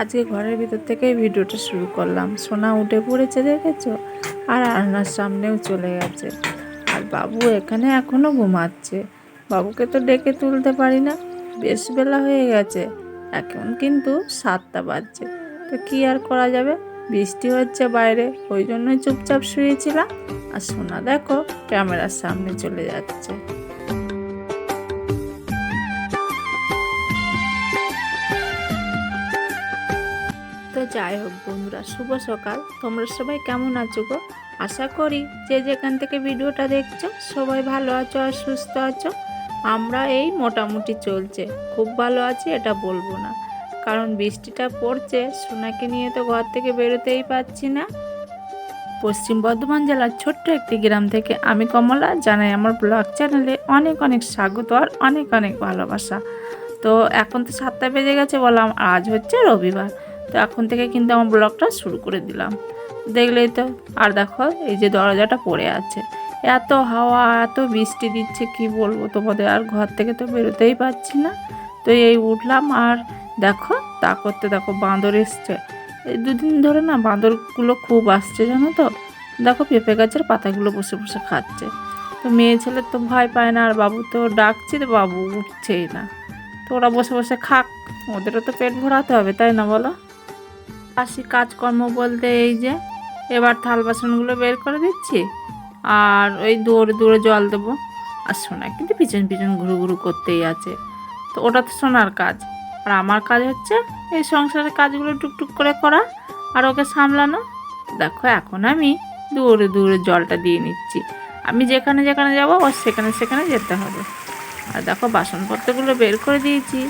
আজকে ঘরের ভিতর থেকেই ভিডিওটা শুরু করলাম। সোনা উঠে পড়েছে, দেখেছ? আর আয়নার সামনেও চলে গেছে। আর বাবু এখানে এখনও ঘুমাচ্ছে। বাবুকে তো ডেকে তুলতে পারি না। বেশ বেলা হয়ে গেছে। এখন কিন্তু সাতটা বাজছে। তো কি আর করা যাবে? বৃষ্টি হচ্ছে বাইরে। ওই জন্যই চুপচাপ শুয়েছিলাম। আর সোনা দেখো, ক্যামেরার সামনে চলে যাচ্ছে। যাই হোক বন্ধুরা, শুভ সকাল। তোমরা সবাই কেমন আছো গো? আশা করি যে যেখান থেকে ভিডিওটা দেখছ, সবাই ভালো আছো আর সুস্থ আছো। আমরা এই মোটামুটি চলছে। খুব ভালো আছি, এটা বলব না। কারণ বৃষ্টিটা পড়ছে, সোনাকে নিয়ে তো ঘর থেকে বেরোতেই পাচ্ছি না। পশ্চিম বর্ধমান জেলার ছোট্ট একটি গ্রাম থেকে আমি কমলা, জানাই আমার ব্লগ চ্যানেলে অনেক অনেক স্বাগত আর অনেক অনেক ভালোবাসা। তো এখন তো সাতটা বেজে গেছে বললাম, আজ হচ্ছে রবিবার। তো এখন থেকে কিন্তু আমার ব্লগটা শুরু করে দিলাম। দেখলেই তো, আর দেখো, এই যে দরজাটা পড়ে আছে। এত হাওয়া, এত বৃষ্টি দিচ্ছে, কি বলব তোমাদের? আর ঘর থেকে তো বেরোতেই পারছি না। তো এই উঠলাম, আর দেখো, তা করতে দেখো, বাঁদর এসছে। এই দুদিন ধরে না বাঁদরগুলো খুব আসছে, জানো তো? দেখো, পেঁপে গাছের পাতাগুলো বসে বসে খাচ্ছে। তো মেয়ে ছেলে তো ভয় পায় না, আর বাবু তো ডাকছে, তো বাবু উঠছেই না। তো ওরা বসে বসে খাক, ওদেরও তো পেট ভরাতে হবে, তাই না বলো? আসি কাজকর্ম বলতে এই যে, এবার থাল বাসনগুলো বের করে দিচ্ছি, আর ওই দৌড়ে দৌড়ে জল দেবো। আর সোনা কিন্তু পিছন পিছন ঘুরু ঘুরু করতেই আছে। তো ওটা তো সোনার কাজ। আর আমার কাজ হচ্ছে এই সংসারের কাজগুলো টুকটুক করে করা আর ওকে সামলানো। দেখো, এখন আমি দৌড়ে দূরে জলটা দিয়ে নিচ্ছি। আমি যেখানে যেখানে যাব ও সেখানে সেখানে যেতে হবে। আর দেখো, বাসনপত্রগুলো বের করে দিয়েছি।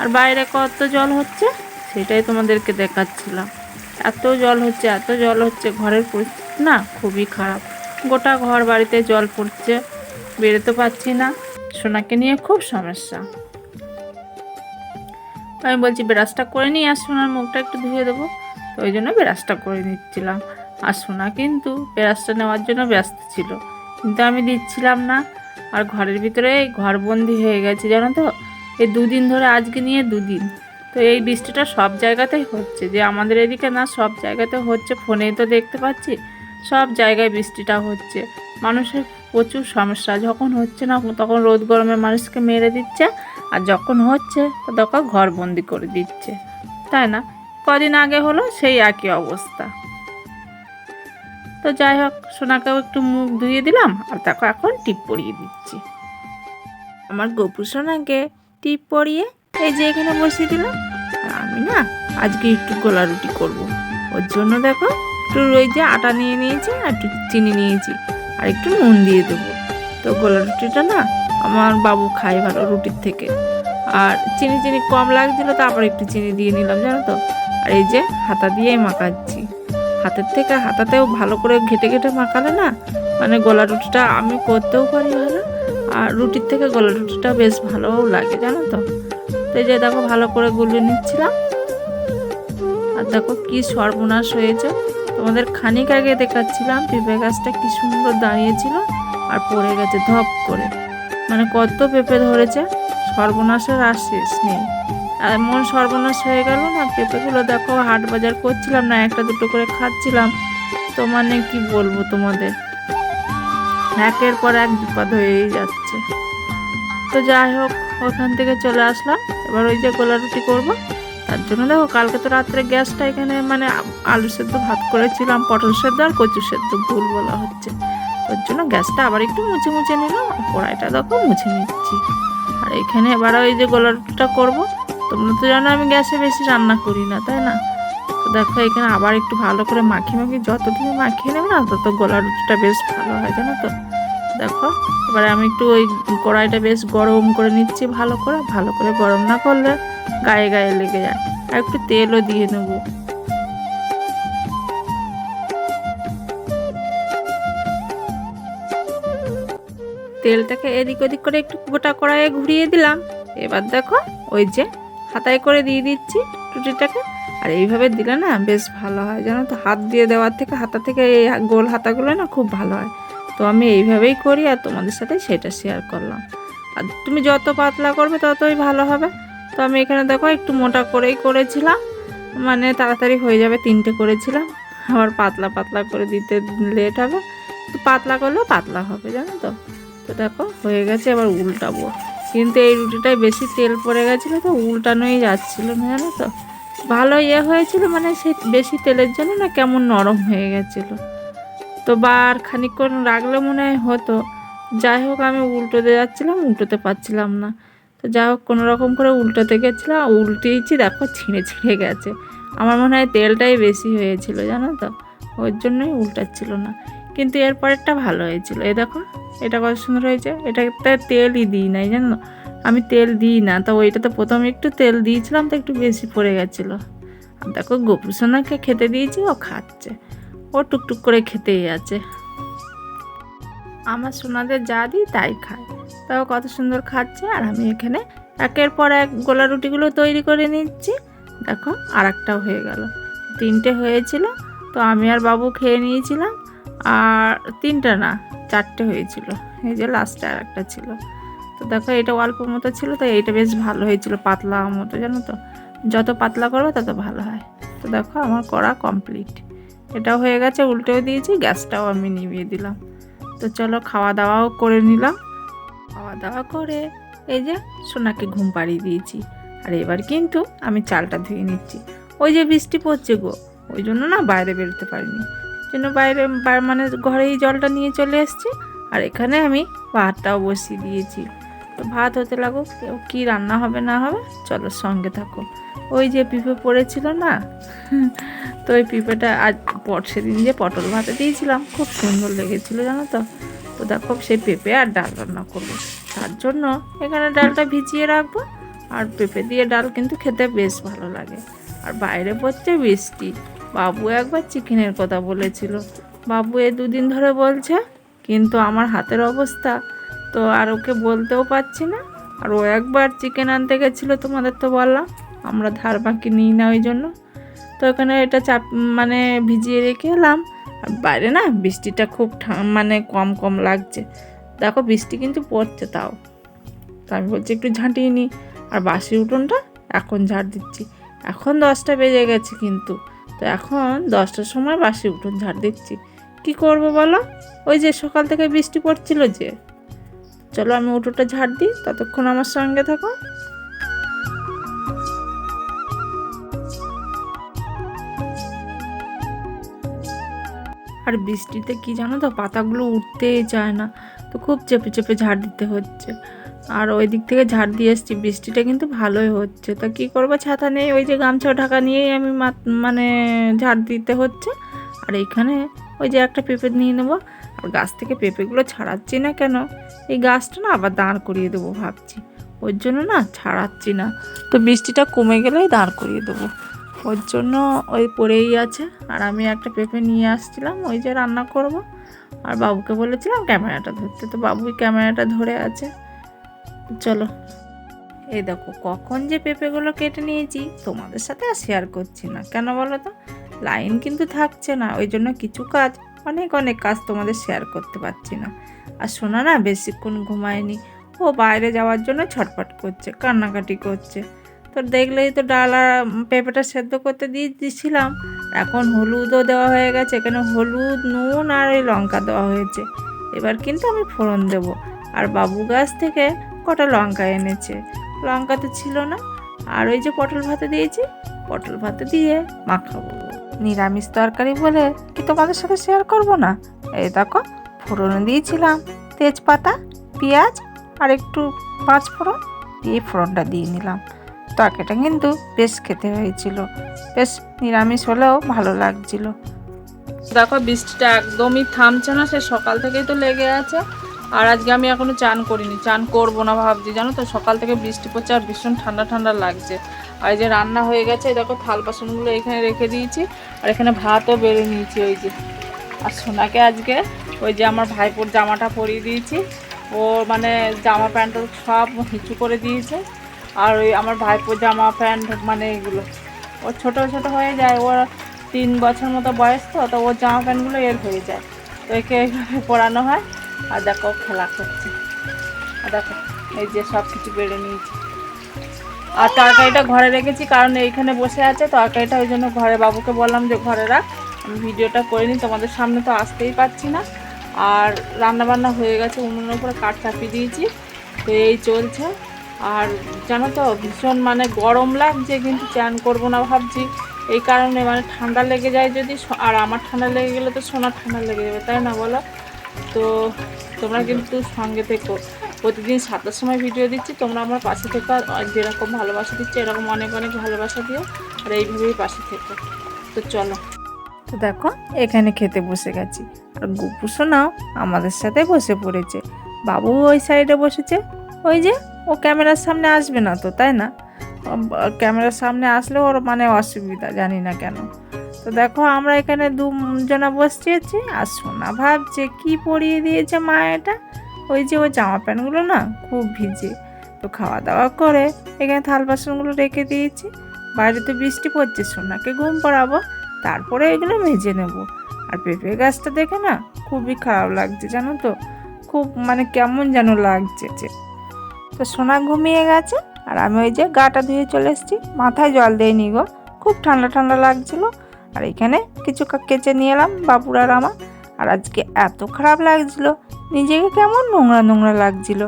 আর বাইরে কত জল হচ্ছে? সেটাই তোমাদেরকে দেখাচ্ছিলাম। এত জল হচ্ছে, এত জল হচ্ছে, ঘরের পরিস্থিতি না খুবই খারাপ। গোটা ঘর বাড়িতে জল পড়ছে, বেরোতে পারছি না। সোনাকে নিয়ে খুব সমস্যা। আমি বলছি, ব্রাশটা করে নিই আর সোনার মুখটা একটু ধুয়ে দেবো। তো ওই জন্য ব্রাশটা করে নিচ্ছিলাম। আর সোনা কিন্তু ব্রাশটা নেওয়ার জন্য ব্যস্ত ছিল। কিন্তু আমি দিচ্ছিলাম না। আর ঘরের ভিতরে ঘরবন্দি হয়ে গেছে, জানো তো? এই দুদিন ধরে, আজকে নিয়ে দুদিন। তো এই বৃষ্টিটা সব জায়গাতেই হচ্ছে, যে আমাদের এদিকে না সব জায়গাতে হচ্ছে, ফোনেই তো দেখতে পাচ্ছি, সব জায়গায় বৃষ্টিটা হচ্ছে। মানুষের প্রচুর সমস্যা, যখন হচ্ছে না তখন রোদ গরমে মানুষকে মেরে দিচ্ছে, আর যখন হচ্ছে তখন ঘর বন্দি করে দিচ্ছে, তাই না? কদিন আগে হলো সেই একই অবস্থা। তো যাই হোক, সোনাকেও একটু মুখ ধুয়ে দিলাম, আর তাকে এখন টিপ পরিয়ে দিচ্ছি। আমার গপু সোনাকে টিপ পরিয়ে এই যে এখানে বসিয়ে দিলাম আর আমি না আজকে একটু গোলা রুটি করব। ওর জন্য দেখো একটু ওই যে আটা নিয়ে নিয়েছি আর একটু চিনি নিয়েছি আর একটু নুন দিয়ে দেবো। তো গোলা রুটিটা না আমার বাবু খায় ভালো রুটির থেকে। আর চিনি চিনি কম লাগছিল, তারপর একটু চিনি দিয়ে নিলাম, জানো তো। আর এই যে হাতা দিয়েই মাখাচ্ছি। হাতের থেকে হাতাতেও ভালো করে ঘেটে ঘেটে মাখালে না মানে গোলা রুটিটা আমি করতেও পারি ভালো, আর রুটির থেকে গোলা রুটিটা বেশ ভালোও লাগে, জানো তো। তো এই যে দেখো ভালো করে গুলিয়ে নিচ্ছিলাম। আর দেখো কি সর্বনাশ হয়েছে। তোমাদের খানিক আগে দেখাচ্ছিলাম পেঁপে গাছটা কি সুন্দর দাঁড়িয়েছিল আর পড়ে গেছে ধপ করে। মানে কত পেঁপে ধরেছে, সর্বনাশের আর শেষ নেই। এমন সর্বনাশ হয়ে গেল না, পেঁপেগুলো দেখো হাট বাজার করছিলাম না, একটা দুটো করে খাচ্ছিলাম। তো মানে কি বলব তোমাদের? একের পর এক বিপদ হয়েই যাচ্ছে। তো যাই হোক, ওখান থেকে চলে আসলাম। এবার ওই যে গোলা রুটি করব। তার জন্য দেখো, কালকে তো রাত্রে গ্যাসটা এখানে মানে আলু সেদ্ধ ভাত করেছিলাম, পটল সেদ্ধ আর কচু সেদ্ধ, ভুল বলা হচ্ছে। ওর জন্য গ্যাসটা আবার একটু মুছে মুছে নিলাম কড়াইটা দেখো মুছে নিচ্ছি। আর এখানে এবার ওই যে গোলা রুটিটা করব। তোমরা তো জানো আমি গ্যাসে বেশি রান্না করি না, তাই না? তো দেখো, এখানে আবার একটু ভালো করে মাখিয়ে মাখিয়ে যত তুমি মাখিয়ে নেবে না, তত গোলা রুটিটা বেশ ভালো হয়, জানো তো? দেখো, এবারে আমি একটু ওই কড়াইটা বেশ গরম করে নিচ্ছি ভালো করে ভালো করে গরম না করলে গায়ে গায়ে লেগে যায়। আর একটু তেলও দিয়ে নেব। তেলটাকে এদিক ওদিক করে একটু গোটা কড়াইয়ে ঘুরিয়ে দিলাম। এবার দেখো, ওই যে হাতায় করে দিয়ে দিচ্ছি রুটিটাকে আর এইভাবে দিলে না বেশ ভালো হয়, জানো তো? হাত দিয়ে দেওয়ার থেকে, হাতা থেকে এই গোল হাতাগুলো না খুব ভালো হয়। তো আমি এইভাবেই করি আর তোমাদের সাথে সেটা শেয়ার করলাম। আর তুমি যত পাতলা করবে ততই ভালো হবে। তো আমি এখানে দেখো একটু মোটা করেই করেছিলাম। মানে তাড়াতাড়ি হয়ে যাবে তিনটে করেছিলাম। আবার পাতলা পাতলা করে দিতে লেট হবে। তো পাতলা করলেও পাতলা হবে, জানো তো? তো দেখো হয়ে গেছে এবার উল্টাবো। কিন্তু এই রুটিটায় বেশি তেল পড়ে গেছিল তো উল্টানোই যাচ্ছিল না, জানো তো? ভালো ইয়ে হয়েছিল মানে সে বেশি তেলের জন্য না কেমন নরম হয়ে গেছিল। তো বার খানিকক্ষণ রাখলে মনে হয় হতো। যাই হোক, আমি উল্টোতে যাচ্ছিলাম, উল্টোতে পারছিলাম না। তো যাই হোক, কোনো রকম করে উল্টোতে গেছিলাম উল্টিয়েছি দেখো ছিঁড়ে ছিঁড়ে গেছে। আমার মনে হয় তেলটাই বেশি হয়েছিল, জানো তো? ওর জন্যই উল্টাচ্ছিল না। কিন্তু এর পরেরটা ভালো হয়েছিল। এ দেখো, এটা কত সুন্দর হয়েছে। এটাতে তেলই দিই নাই, জানো? আমি তেল দিই না। তো ওইটাতে প্রথমে একটু তেল দিয়েছিলাম, তো একটু বেশি পড়ে গেছিল। দেখো, গোপুসোনাকে খেতে দিয়েছি, ও খাচ্ছে। ও টুকটুক করে খেতেই আছে। আমার সোনাদের যা দিই তাই খায়। তাও কত সুন্দর খাচ্ছে আর আমি এখানে একের পর এক গোলা রুটিগুলো তৈরি করে নিচ্ছি। দেখো আর একটাও হয়ে গেল। তিনটে হয়েছিল, তো আমি আর বাবু খেয়ে নিয়েছিলাম। আর তিনটা না, চারটে হয়েছিল। এই যে লাস্টে আর একটা ছিল। তো দেখো, এটা অল্প মতো ছিল, তো এইটা বেশ ভালো হয়েছিল পাতলা মতো, জানো তো? যত পাতলা করবে তত ভালো হয়। তো দেখো, আমার করা কমপ্লিট এটাও হয়ে গেছে, উল্টেও দিয়েছি, গ্যাসটাও আমি নিভিয়ে দিলাম। তো চলো খাওয়া দাওয়াও করে নিলাম। খাওয়া দাওয়া করে এই যে সোনাকে ঘুম পাড়িয়ে দিয়েছি। আর এবার কিন্তু আমি চালটা ধুয়ে নিচ্ছি। ওই যে বৃষ্টি পড়ছে গো, ওই জন্য না বাইরে বেরোতে পারিনি। জন্য বাইরে মানে ঘরেই জলটা নিয়ে চলে এসেছি। আর এখানে আমি ভাতটাও বসিয়ে দিয়েছি। ভাত হতে লাগুক কী রান্না হবে না হবে, চলো সঙ্গে থাকো। ওই যে পিঁপে পড়েছিল না, তো ওই পিঁপেটা আজ সেদিন যে পটল ভাতে দিয়েছিলাম, খুব সুন্দর লেগেছিলো জানো তো। তো দেখো সেই পেঁপে আর ডাল রান্না করব তার জন্য এখানে ডালটা ভিজিয়ে রাখব, আর পেঁপে দিয়ে ডাল কিন্তু খেতে বেশ ভালো লাগে। আর বাইরে পড়ছে বৃষ্টি। বাবু একবার চিকেনের কথা বলেছিল। বাবু এ দুদিন ধরে বলছে, কিন্তু আমার হাতের অবস্থা তো আর ওকে বলতেও পারছি না। আর ও একবার চিকেন আনতে গেছিল, তোমাদের তো বললাম। আমরা ধার বাকি নিই না ওই জন্য। তো ওখানে এটা চাপ মানে ভিজিয়ে রেখে এলাম। আর বাইরে না বৃষ্টিটা খুব মানে কম কম লাগছে। দেখো বৃষ্টি কিন্তু পড়ছে তাও। তো আমি বলছি একটু ঝাঁটিয়ে নিই। আর বাসি উঠোনটা এখন ঝাড় দিচ্ছি। এখন দশটা বেজে গেছে কিন্তু। তো এখন দশটার সময় বাসি উঠোন ঝাড় দিচ্ছি। কি করব বলো? ওই যে সকাল থেকে বৃষ্টি পড়ছিল যে। চলো আমি উঠোটা ঝাড় দিই, ততক্ষণ আমার সঙ্গে থাকো। আর বৃষ্টিতে কি জানো তো, পাতাগুলো উঠতেই চায় না। তো খুব চেপে চেপে ঝাড় দিতে হচ্ছে। আর ওই দিক থেকে ঝাড় দিয়ে এসছি বৃষ্টিটা কিন্তু ভালোই হচ্ছে। তা কি করব, ছাতা নেই, ওই যে গামছা ঢাকা নিয়েই আমি মানে ঝাড় দিতে হচ্ছে। আর এখানে ওই যে একটা পেঁপে নিয়ে নেব গাছ থেকে পেঁপেগুলো ছাড়াচ্ছি না কেন? এই গাছটা না আবার দাঁড় করিয়ে দেবো ভাবছি। ওর জন্য না ছাড়াচ্ছি না। তো বৃষ্টিটা কমে গেলেই দাঁড় করিয়ে দেবো। ওর জন্য ওই পড়েই আছে। আর আমি একটা পেঁপে নিয়ে আসছিলাম, ওই যে রান্না করব। আর বাবুকে বলেছিলাম ক্যামেরাটা ধরতে। তো বাবুই ক্যামেরাটা ধরে আছে। চলো। এই দেখো, কখন যে পেঁপেগুলো কেটে নিয়েছি, তোমাদের সাথে আর শেয়ার করছি না। কেন বলো তো? লাইন কিন্তু থাকছে না। ওই জন্য কিছু কাজ অনেক অনেক কাজ তোমাদের শেয়ার করতে পারছি না। আর শোনা না বেশিক্ষণ ঘুমায়নি। ও বাইরে যাওয়ার জন্য ছটফট করছে, কান্নাকাটি করছে। তো দেখলেই তো ডাল আর পেঁপেটা সেদ্ধ করতে দিয়ে দিয়েছিলাম। এখন হলুদও দেওয়া হয়ে গেছে, এখানে হলুদ, নুন আর ওই লঙ্কা দেওয়া হয়েছে। এবার কিন্তু আমি ফোড়ন দেবো। আর বাবু গাছ থেকে কটা লঙ্কা এনেছে। লঙ্কা তো ছিল না। আর ওই যে পটল ভাতে দিয়েছি, পটল ভাতে দিয়ে মাখাবো। নিরামিষ তরকারি বলে কি তোমাদের সাথে শেয়ার করব না? এই দেখো, ফোড়নে দিয়েছিলাম, তেজপাতা, পেঁয়াজ আর একটু পাঁচ ফোড়ন দিয়ে ফোড়নটা দিয়ে নিলাম। তরকারিটা কিন্তু বেশ খেতে হয়েছিল, বেশ নিরামিষ হলেও ভালো লাগছিল। দেখো, বৃষ্টিটা একদমই থামছে না, সে সকাল থেকেই তো লেগে আছে। আর আজকে আমি এখনও চান করিনি, চান করব না ভাবছি, জানো তো? সকাল থেকে বৃষ্টি পড়ছে আর ভীষণ ঠান্ডা ঠান্ডা লাগছে। আর এই যে রান্না হয়ে গেছে দেখো থাল বাসনগুলো এখানে রেখে দিয়েছি, আর এখানে ভাতও বেড়ে নিয়েছি ওই যে। আর সোনাকে আজকে ওই যে আমার ভাইপোর জামাটা পরিয়ে দিয়েছি, ও মানে জামা প্যান্ট সব হিঁচু করে দিয়েছে, আর ওই আমার ভাইপোর জামা প্যান্ট মানে এগুলো। ও ছোট ছোট হয়ে যায়, ওর তিন বছর মতো বয়স তো তো ওর জামা প্যান্টগুলো এর হয়ে যায়। তো একে এইভাবে পরানো হয়, আর দেখো খেলা করছে। আর দেখো, এই যে সব কিছু বেড়ে নিয়েছি। আর তরকারিটা ঘরে রেখেছি, কারণ এইখানে বসে আছে, তরকারিটা ওই জন্য ঘরে বাবুকে বললাম যে, ঘরে রাখ। আমি ভিডিওটা করে নিই তোমাদের সামনে তো আসতেই পাচ্ছি না। আর রান্না বান্না হয়ে গেছে, উনুনের উপরে কাঠ চাপিয়ে দিয়েছি, তো এই চলছে। আর জানো তো, ভীষণ মানে গরম লাগছে, কিন্তু চান করব না ভাবছি। এই কারণে মানে ঠান্ডা লেগে যায় যদি আর আমার ঠান্ডা লেগে গেলে তো সোনার ঠান্ডা লেগে যাবে, তাই না বলো? তো তোমরা কিন্তু সঙ্গে থেকো। প্রতিদিন সাতটার সময় ভিডিও দিচ্ছি। তোমরা আমার পাশে থেকো যেরকম ভালোবাসা দিচ্ছি, এরকম অনেক অনেক ভালোবাসা দিও। আর এইভাবেই পাশে থেকে। তো চলো। তো দেখো, এখানে খেতে বসে গেছি। আর গুপু সোনাও আমাদের সাথে বসে পড়েছে। বাবু ওই সাইডে বসেছে। ওই যে, ও ক্যামেরার সামনে আসবে না তো, তাই না? ক্যামেরার সামনে আসলে ওর মানে অসুবিধা, জানি না কেন। তো দেখো, আমরা এখানে দুজনা বসছি আছি। আর সোনা ভাবছে কি পরিয়ে দিয়েছে মা এটা? ওই যে ওই জামা প্যান্টগুলো না খুব ভিজে। তো খাওয়া দাওয়া করে এখানে থাল বাসনগুলো রেখে দিয়েছি। বাইরে তো বৃষ্টি পড়ছে, সোনাকে ঘুম পড়াবো, তারপরে এগুলো ভেজে নেব। আর পেঁপে গাছটা দেখে না খুবই খারাপ লাগছে, জানো তো? খুব মানে কেমন যেন লাগছে তো সোনা ঘুমিয়ে গেছে, আর আমি ওই যে গাটা ধুয়ে চলে এসেছি। মাথায় জল দেয়নি গো, খুব ঠান্ডা ঠান্ডা লাগছিল। আর এখানে কিছু কেচে নিয়ে এলাম, বাবুর আর আমার। আর আজকে এত খারাপ লাগছিল। নিজেকে কেমন নোংরা নোংরা লাগছিল?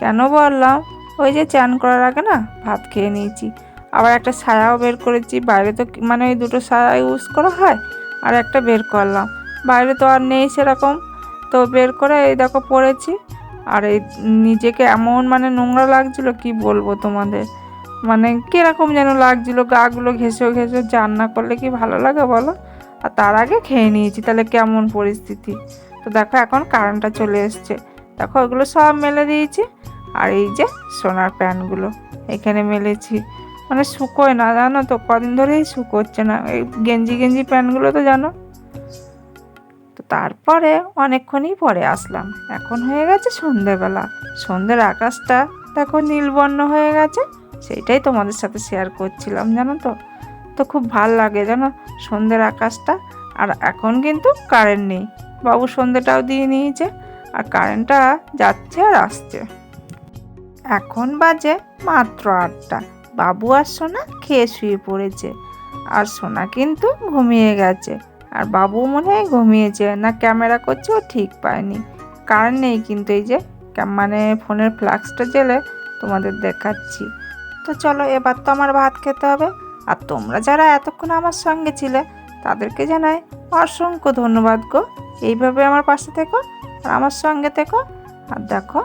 কেন বললাম? ওই যে চান করার আগে না ভাত খেয়ে নিয়েছি। আবার একটা ছায়াও বের করেছি। বাইরে তো মানে ওই দুটো ছায়া ইউজ করা হয়, আর একটা বের করলাম। বাইরে তো আর নেই সেরকম। তো বের করে এই দেখো পড়েছি। আর এই নিজেকে এমন মানে নোংরা লাগছিল, কি বলব তোমাদের? মানে কীরকম যেন লাগছিল গাগুলো ঘেসে ঘেসে চান না করলে কি ভালো লাগে বলো? আর তার আগে খেয়ে নিয়েছি, তাহলে কেমন পরিস্থিতি? তো দেখো এখন কারেন্টটা চলে এসছে। দেখো ওগুলো সব মেলে দিয়েছি, আর এই যে সোনার প্যান্টগুলো এখানে মেলেছি। মানে শুকোয় না, জানো তো, কদিন ধরেই শুকোচ্ছে না। এই গেঞ্জি গেঞ্জি প্যান্টগুলো তো জানো। তো তারপরে অনেকক্ষণই পরে আসলাম। এখন হয়ে গেছে সন্ধেবেলা। সন্ধ্যের আকাশটা দেখো নীলবর্ণ হয়ে গেছে, সেইটাই তোমাদের সাথে শেয়ার করছিলাম, জানো তো। তো খুব ভালো লাগে জানো সন্ধ্যের আকাশটা। আর এখন কিন্তু কারেন্ট নেই। বাবু সন্ধ্যেটাও দিয়ে নিয়েছে, আর কারেন্টটা যাচ্ছে আর আসছে। এখন বাজে মাত্র আটটা। বাবু আর সোনা খেয়ে শুয়ে পড়েছে, আর সোনা কিন্তু ঘুমিয়ে গেছে। আর বাবু মনে হয় ঘুমিয়েছে, না ক্যামেরা করছে, ও ঠিক পায়নি। কারেন্ট নেই কিন্তু এই যে মানে ফোনের ফ্লাক্সটা জেলে তোমাদের দেখাচ্ছি। তো চলো এবার তো আমার ভাত খেতে হবে। আর তোমরা যারা এতক্ষণ আমার সঙ্গে ছিলে, তাদেরকে জানাই অসংখ্য ধন্যবাদ গো। এইভাবে আমার পাশে থেকো আর আমার সঙ্গে থেকো। আর দেখো,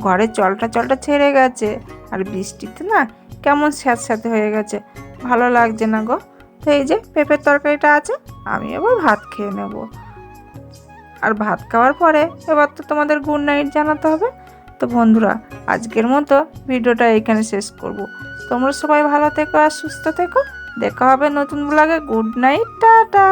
ঘরে জলটা জলটা ছেড়ে গেছে আর বৃষ্টিতে না কেমন স্যাঁতস্যাঁতে হয়ে গেছে। ভালো লাগছে না গো। তো এই যে পেঁপের তরকারিটা আছে, আমি এবার ভাত খেয়ে নেব। আর ভাত খাওয়ার পরে এবার তো তোমাদের গুড নাইট জানাতে হবে। তো বন্ধুরা, আজকের মতো ভিডিওটা এখানে শেষ করব। তোমরা সবাই ভালো থেকো আর সুস্থ থেকো। দেখা হবে নতুন ব্লগে গুড নাইট টাটা।